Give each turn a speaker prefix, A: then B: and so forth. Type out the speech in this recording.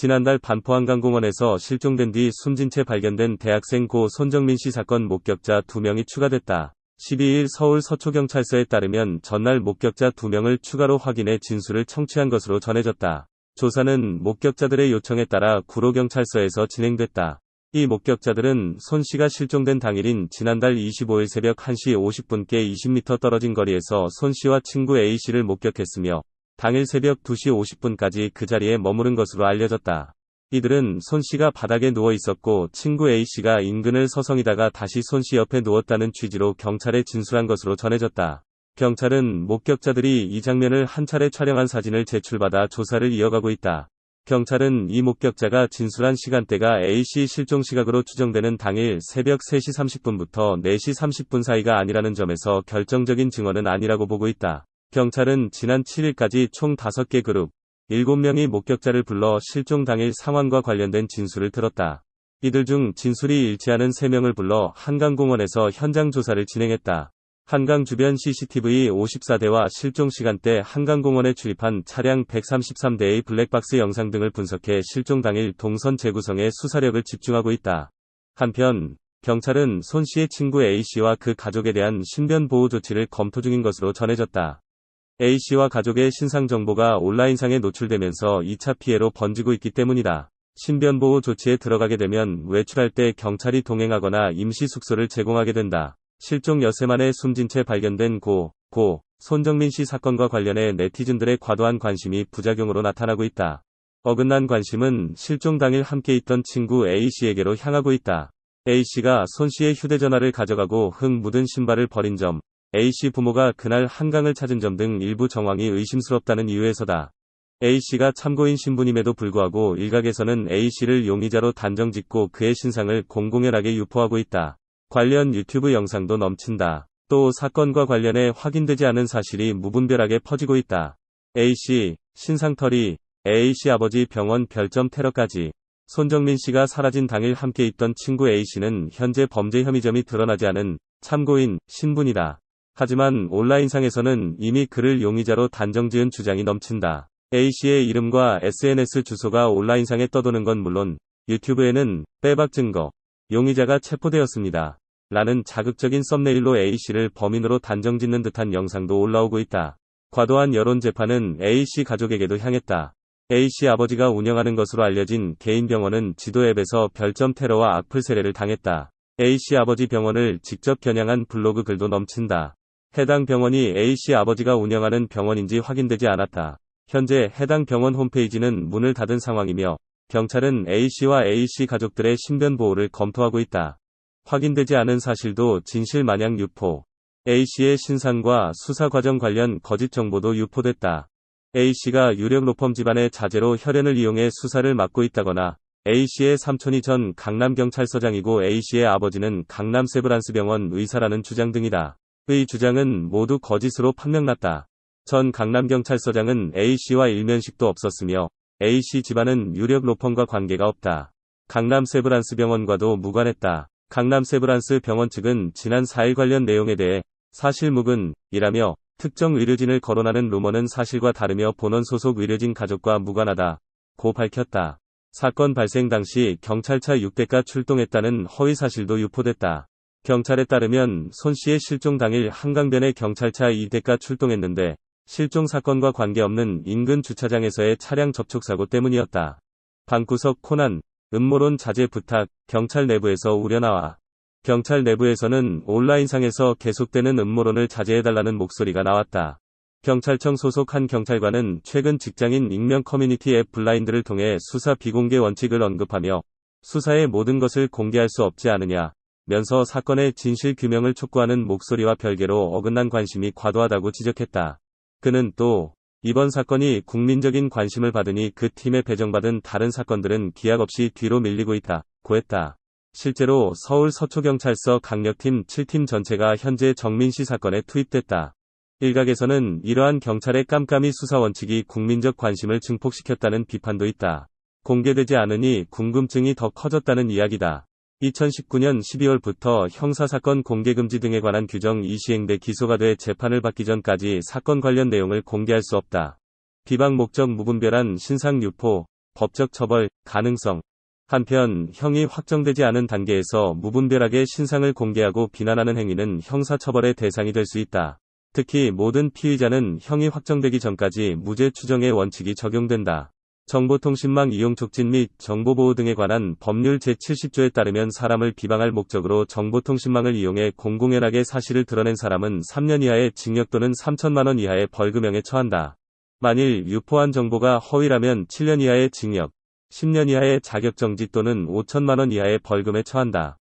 A: 지난달 반포한강공원에서 실종된 뒤 숨진 채 발견된 대학생 고 손정민 씨 사건 목격자 2명이 추가됐다. 12일 서울 서초경찰서에 따르면 전날 목격자 2명을 추가로 확인해 진술을 청취한 것으로 전해졌다. 조사는 목격자들의 요청에 따라 구로경찰서에서 진행됐다. 이 목격자들은 손 씨가 실종된 당일인 지난달 25일 새벽 1시 50분께 20m 떨어진 거리에서 손 씨와 친구 A 씨를 목격했으며 당일 새벽 2시 50분까지 그 자리에 머무른 것으로 알려졌다. 이들은 손 씨가 바닥에 누워 있었고 친구 A 씨가 인근을 서성이다가 다시 손 씨 옆에 누웠다는 취지로 경찰에 진술한 것으로 전해졌다. 경찰은 목격자들이 이 장면을 한 차례 촬영한 사진을 제출받아 조사를 이어가고 있다. 경찰은 이 목격자가 진술한 시간대가 A씨 실종 시각으로 추정되는 당일 새벽 3시 30분부터 4시 30분 사이가 아니라는 점에서 결정적인 증언은 아니라고 보고 있다. 경찰은 지난 7일까지 총 5개 그룹, 7명이 목격자를 불러 실종 당일 상황과 관련된 진술을 들었다. 이들 중 진술이 일치하는 3명을 불러 한강공원에서 현장 조사를 진행했다. 한강 주변 CCTV 54대와 실종 시간대 한강공원에 출입한 차량 133대의 블랙박스 영상 등을 분석해 실종 당일 동선 재구성에 수사력을 집중하고 있다. 한편, 경찰은 손 씨의 친구 A씨와 그 가족에 대한 신변 보호 조치를 검토 중인 것으로 전해졌다. A씨와 가족의 신상 정보가 온라인상에 노출되면서 2차 피해로 번지고 있기 때문이다. 신변 보호 조치에 들어가게 되면 외출할 때 경찰이 동행하거나 임시 숙소를 제공하게 된다. 실종 여세 만에 숨진 채 발견된 고, 고, 손정민 씨 사건과 관련해 네티즌들의 과도한 관심이 부작용으로 나타나고 있다. 어긋난 관심은 실종 당일 함께 있던 친구 A씨에게로 향하고 있다. A씨가 손 씨의 휴대전화를 가져가고 흙 묻은 신발을 버린 점, A씨 부모가 그날 한강을 찾은 점 등 일부 정황이 의심스럽다는 이유에서다. A씨가 참고인 신분임에도 불구하고 일각에서는 A씨를 용의자로 단정 짓고 그의 신상을 공공연하게 유포하고 있다. 관련 유튜브 영상도 넘친다. 또 사건과 관련해 확인되지 않은 사실이 무분별하게 퍼지고 있다. A씨, 신상털이, A씨 아버지 병원 별점 테러까지. 손정민 씨가 사라진 당일 함께 있던 친구 A씨는 현재 범죄 혐의점이 드러나지 않은 참고인, 신분이다. 하지만 온라인상에서는 이미 그를 용의자로 단정지은 주장이 넘친다. A씨의 이름과 SNS 주소가 온라인상에 떠도는 건 물론 유튜브에는 빼박 증거, 용의자가 체포되었습니다. 라는 자극적인 썸네일로 A씨를 범인으로 단정짓는 듯한 영상도 올라오고 있다. 과도한 여론 재판은 A씨 가족에게도 향했다. A씨 아버지가 운영하는 것으로 알려진 개인 병원은 지도 앱에서 별점 테러와 악플 세례를 당했다. A씨 아버지 병원을 직접 겨냥한 블로그 글도 넘친다. 해당 병원이 A씨 아버지가 운영하는 병원인지 확인되지 않았다. 현재 해당 병원 홈페이지는 문을 닫은 상황이며 경찰은 A씨와 A씨 가족들의 신변 보호를 검토하고 있다. 확인되지 않은 사실도 진실 마냥 유포. A씨의 신상과 수사 과정 관련 거짓 정보도 유포됐다. A씨가 유력 로펌 집안의 자제로 혈연을 이용해 수사를 맡고 있다거나 A씨의 삼촌이 전 강남경찰서장이고 A씨의 아버지는 강남 세브란스병원 의사라는 주장 등이다. 의 주장은 모두 거짓으로 판명났다. 전 강남경찰서장은 A씨와 일면식도 없었으며 A씨 집안은 유력 로펌과 관계가 없다. 강남 세브란스 병원과도 무관했다. 강남 세브란스 병원 측은 지난 4일 관련 내용에 대해 사실무근이라며 특정 의료진을 거론하는 루머는 사실과 다르며 본원 소속 의료진 가족과 무관하다. 고 밝혔다. 사건 발생 당시 경찰차 6대가 출동했다는 허위 사실도 유포됐다. 경찰에 따르면 손 씨의 실종 당일 한강변에 경찰차 2대가 출동했는데 실종 사건과 관계없는 인근 주차장에서의 차량 접촉 사고 때문이었다. 방구석 코난, 음모론 자제 부탁, 경찰 내부에서 우려나와. 경찰 내부에서는 온라인상에서 계속되는 음모론을 자제해달라는 목소리가 나왔다. 경찰청 소속 한 경찰관은 최근 직장인 익명 커뮤니티 앱 블라인드를 통해 수사 비공개 원칙을 언급하며 수사의 모든 것을 공개할 수 없지 않으냐 면서 사건의 진실 규명을 촉구하는 목소리와 별개로 어긋난 관심이 과도하다고 지적했다. 그는 또 이번 사건이 국민적인 관심을 받으니 그 팀에 배정받은 다른 사건들은 기약 없이 뒤로 밀리고 있다. 고 했다. 실제로 서울 서초경찰서 강력팀 7팀 전체가 현재 정민 씨 사건에 투입됐다. 일각에서는 이러한 경찰의 깜깜이 수사 원칙이 국민적 관심을 증폭시켰다는 비판도 있다. 공개되지 않으니 궁금증이 더 커졌다는 이야기다. 2019년 12월부터 형사사건 공개금지 등에 관한 규정이 시행돼 기소가 돼 재판을 받기 전까지 사건 관련 내용을 공개할 수 없다. 비방 목적 무분별한 신상 유포, 법적 처벌, 가능성. 한편 형이 확정되지 않은 단계에서 무분별하게 신상을 공개하고 비난하는 행위는 형사처벌의 대상이 될 수 있다. 특히 모든 피의자는 형이 확정되기 전까지 무죄 추정의 원칙이 적용된다. 정보통신망 이용 촉진 및 정보보호 등에 관한 법률 제70조에 따르면 사람을 비방할 목적으로 정보통신망을 이용해 공공연하게 사실을 드러낸 사람은 3년 이하의 징역 또는 3천만원 이하의 벌금형에 처한다. 만일 유포한 정보가 허위라면 7년 이하의 징역, 10년 이하의 자격정지 또는 5천만원 이하의 벌금에 처한다.